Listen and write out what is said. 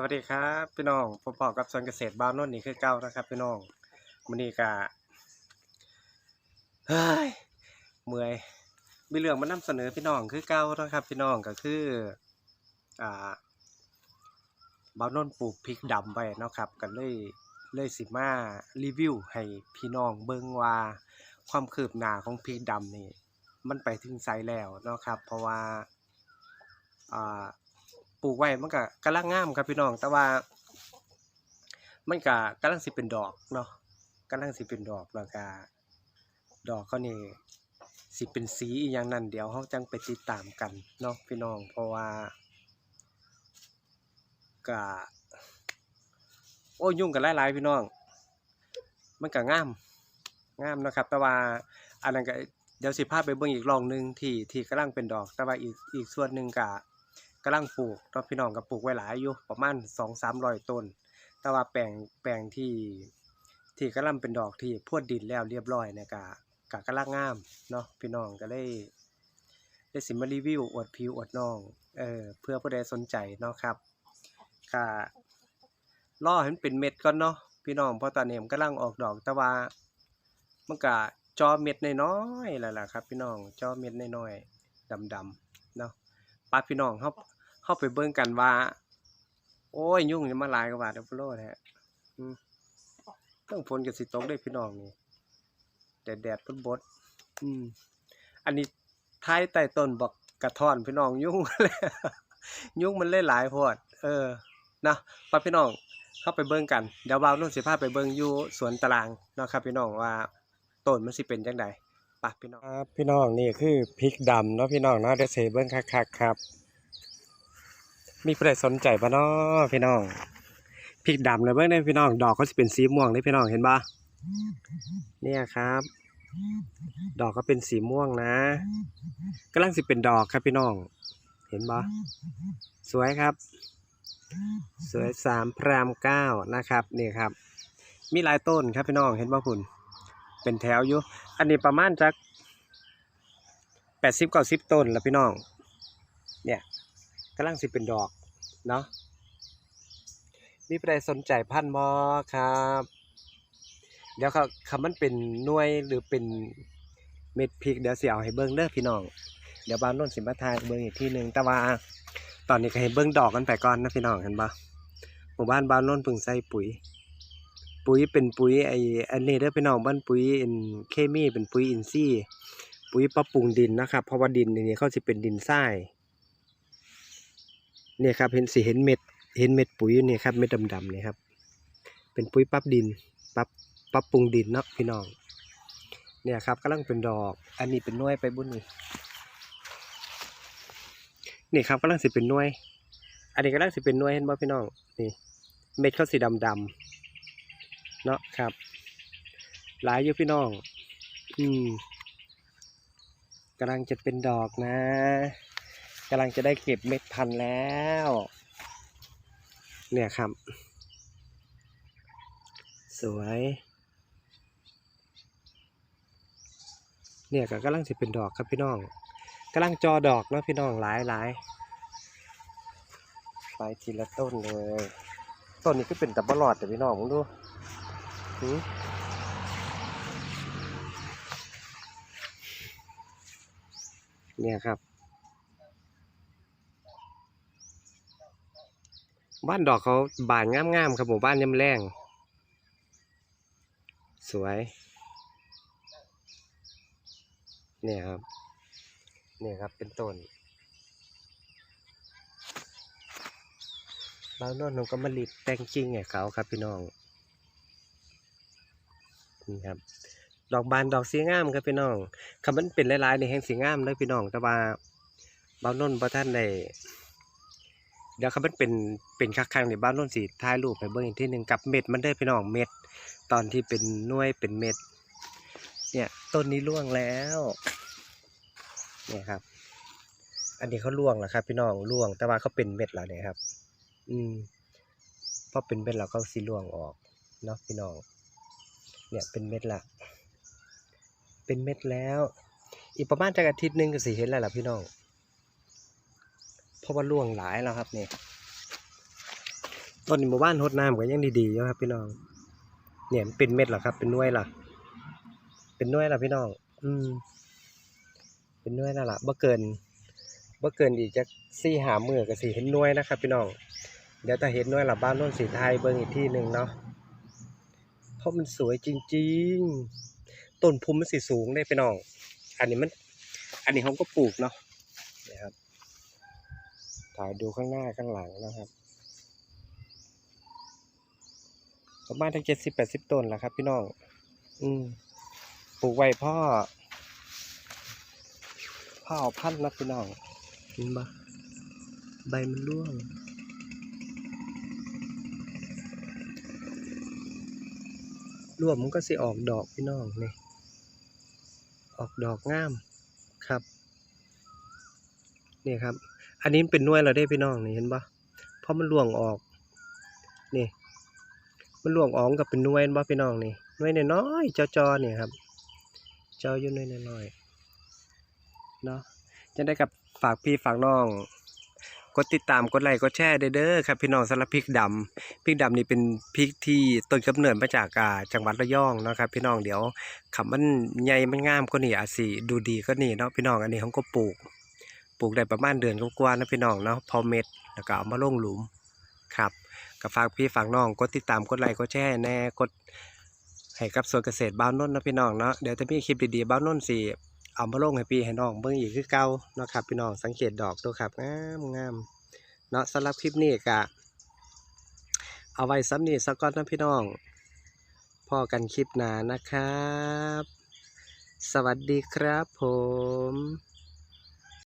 สวัสดีครับพี่น้องผมพอกับสวนเกษตรบ้านโนนนี่คือเก้านะครับ พี่น้องมันนี้กะเฮ้ยเมื่อยมีเรื่องมานำเสนอพี่น้องคือเก้านะครับ พี่น้องก็คืออ่าบ้านโนนปลูกพริกดำไว้เนะครับกันเลยเลยสิมารีวิวให้พี่น้องเบิ่งว่าความคืบหน้าของพริกดำนี่ มันไปถึงไซแล้วนะครับ เพราะว่าอ่า ปลูกไว้มันก็กำลังงามครับพี่น้อง แต่ว่า มันก็กำลังสิเป็นดอกเนาะกำลังสิเป็นดอกแล้วก็ดอกเขานี่สิเป็นสีอย่างนั้นเดี๋ยวเราจังไปติดตามกันเนาะพี่น้อง เพราะว่าก็โอ้ยยุ่งกันหลายๆพี่น้อง มันก็งามงามนะครับ แต่ว่าอันนั้นก็เดี๋ยวสิพาไปเบิ่งอีกรองหนึ่งที่ที่กำลังเป็นดอก แต่ว่าอีกอีกส่วนหนึ่งก็ กำลังปลูกเนาะพี่น้องก็ปลูกไว้หลายอยู่ประมาณสองสามร้อยต้น แต่ว่าแปลงแปลงที่ที่กำลังเป็นดอกที่พวดดินแล้วเรียบร้อยเนี่ยก็ก็กำลังงามเนาะพี่น้องก็เลยได้สิมารีวิวอวดผิวอวดน้องเออเพื่อผู้ใดสนใจเนาะครับก็รอให้มันเป็นเม็ดก่อนเนาะพี่น้องเพราะตอนนี้มันกำลังออกดอกแต่ว่ามันก็จอเม็ดน้อยๆแล้วล่ะครับ พี่น้องจอเม็ดน้อยๆดำๆเนาะปาพี่น้องเขา เขาไปเบิ่งกันว่า โอ้ยยุ่งนี่มาหลายกว่าเด้อพะโลแท้อืมต้องฝนกับสิตกได้พี่น้องนี่แดดแดดบดบดอืม อันนี้ท้ายใต้ต้นบอกกระท่อนพี่น้องยุ่งเลยยุ่งมันเล่หลายโพดเออนะป้าพี่น้องเข้าไปเบิ่งกันเดี๋ยวบ่าวนุ่นสิพาไปเบิ่งอยู่สวนตารางนะครับ พี่น้องว่าต้นมันสิเป็นจังไดปะพี่น้องครับพี่น้องนี่คือพริกดำเนาะพี่น้องเนาะเดี๋ยวเสเบิ่งคักๆครับ มีผู้ใดสนใจปะเนาะพี่น้องพริกดำเลยเบิ่งได้พี่น้อง ดอกเขาสิเป็นสีม่วงเลยพี่น้องเห็นปะเนี่ยครับ ดอกก็เป็นสีม่วงนะกำลังสิเป็นดอกครับพี่น้อง เห็นปะสวยครับ สวยสามพรามเก้านะครับนี่ครับ มีหลายต้นครับพี่น้องเห็นปะคุณ เป็นแถวอยู่อันนี้ประมาณจักแปดสิบเก้าสิบต้นแล้วพี่น้อง เนี่ย กำลังสิเป็นดอกเนาะมีใครสนใจพันธุ์บอครับ เดี๋ยวเขาคำมันเป็นหน่วยหรือเป็นเม็ดพริกเดี๋ยวเสียเอาให้เบิ้งเด้อพี่น้อง เดี๋ยวบานโน้นสิมาทายเบิ้งอีกที่หนึ่งแต่ว่าตอนนี้ก็ให้เบิ้งดอกกันไปก่อนนะพี่น้องเห็นปะหมู่บ้านบานโน้นเพิ่งใส่ปุ๋ย ปุ๋ยเป็นปุ๋ยไออันนี้เด้อพี่น้องบ้านปุ๋ยอินเคมีเป็นปุ๋ยอินทรีย์ปุ๋ยปรับปรุงดินนะครับเพราะว่าดินในี่เขาสิเป็นดินทราย เนี่ยครับเห็นสิเห็นเม็ดเห็นเม็ดปุ๋ยเนี่ยครับเม็ดดำๆเนี่ยครับ เป็นปุ๋ยปรับดินปรับปรับปรุงดินเนาะพี่น้อง เนี่ยครับกำลังเป็นดอก อันนี้เป็นน่วยไปบุญนี่นี่ครับกำลังสิเป็นน่วย อันนี้กำลังสิเป็นน่วยเห็นบ่พี่น้องนี่เม็ดเขาสีดำๆเนาะครับ หลายอยู่พี่น้อง อืมกำลังจะเป็นดอกนะ กำลังจะได้เก็บเม็ดพันธุ์แล้ว เนี่ยครับ สวย เนี่ยก็กำลังจะเป็นดอกครับพี่น้องกำลังจอดอกนะพี่น้องหลายหลายไปทีละต้นเลย ต้นนี้ก็เป็นตับบลอดแต่พี่น้องมึงดูเนี่ยครับ บ้านดอกเขาบานงามๆครับหมู่บ้านยำแรงสวยเนี่ยครับเนี่ยครับเป็นต้นแล้วนนหนูก็มาลิดแต่งจริงไงเขาครับพี่น้องนี่ครับ ดอกบานดอกสีงามครับพี่น้องคำมันเป็นหลายๆในแห่งสีงามเลยพี่น้องแต่ว่าบ้านนนบ่ท่านได้ เดี๋ยวคำมันเป็นเป็นคักๆในบ้านนนสีถ่ายรูปไปเบิ่งอีกที่หนึ่งกับเม็ดมันได้พี่น้องเม็ด ตอนที่เป็นน่วยเป็นเม็ด เนี่ยต้นนี้ร่วงแล้ว เนี่ยครับ อันนี้เขาร่วงแล้วครับ พี่น้องร่วง แต่ว่าเขาเป็นเม็ดแล้วเนี่ยครับ อืมพอเป็นเม็ดแล้วเขาสีร่วงออกเนาะพี่น้อง เนี่ยเป็นเม็ดละ เป็นเม็ดแล้ว อีกประมาณจักอาทิตย์หนึ่งก็สิเห็นแล้วล่ะพี่น้อง ราะว่าร่วงหลายแล้วครับเนี่ยต้นนี้หมู่บ้านหดน้ำก็ยังดีๆอยู่ครับพี่น้อง เนี่ยมันเป็นเม็ดหรอครับ เป็นน่วยเหรอเป็นน่วยเหรอพี่น้อง อืม เป็นน่วยแล้วล่ะบ่เกินบ่เกินอีกจักสี่หามือก็สิเห็นน่วยนะครับ พี่น้อง เดี๋ยวถ้าเห็นน่วยหลับบ้านน้นสีไทยเบิ่งอีกที่หนึ่งเนาะ เพราะมันสวยจริง ๆ ต้นภูมิมันสิสูงได้พี่น้อง อันนี้มัน อันนี้เขาก็ปลูกเนาะ ถ่ายดูข้างหน้าข้างหลังนะครับประมาณทั้งเจ็ดสิบแปดสิบต้นแหละครับ พี่น้อง อืมปลูกไว้พ่อพ่อเอาพันธุ์นะพี่น้องเห็นปะใบมันร่วงร่วมมันก็สิออกดอกพี่น้องนี่ออกดอกงามครับ นี่ครับ อันนี้เป็นน่วยเราได้พี่น้องนี่เห็นปะเพราะมันร่วงออก นี่ มันร่วงออกกับเป็นน่วยบ่พี่น้องนี่น่วยน้อยๆจอๆนี่ยครับจออยู่น่วยน้อยๆเนาะจะได้กับฝากพี่ฝากน้องกดติดตามกดไลค์กดแชร์เด้อครับพี่น้องสำหรับพริกดำพริกดำนี่เป็นพริกที่ต้นกำเนิดมาจากจังหวัดระยองนะครับพี่น้องเดี๋ยวคำมันใหญ่มันงามก็นี่อาจสิดูดีก็นี่เนาะพี่น้องอันนี้เขาก็ปลูก ปลูกได้ประมาณเดือนกว่าๆนะพี่น้องเนาะพอเม็ดแล้วก็เอามาลงหลุมครับก็ฝากพี่ฝากน้องกดติดตามกดไลค์กดแชร์แน่กดให้กับสวนเกษตรบ้านน้นนะพี่น้องเนาะเดี๋ยวจะมีคลิปดีๆบ้านน้นท์สิเอามาลงให้พี่ให้น้องเบิ่งอีกคือเก่าเนาะครับพี่น้องสังเกตดอกดูครับงามงามเนาะสำหรับคลิปนี้ก็เอาไว้ซ้ำนี้สักก่อนนะพี่น้องพอกันคลิปหนานะครับ สวัสดีครับผม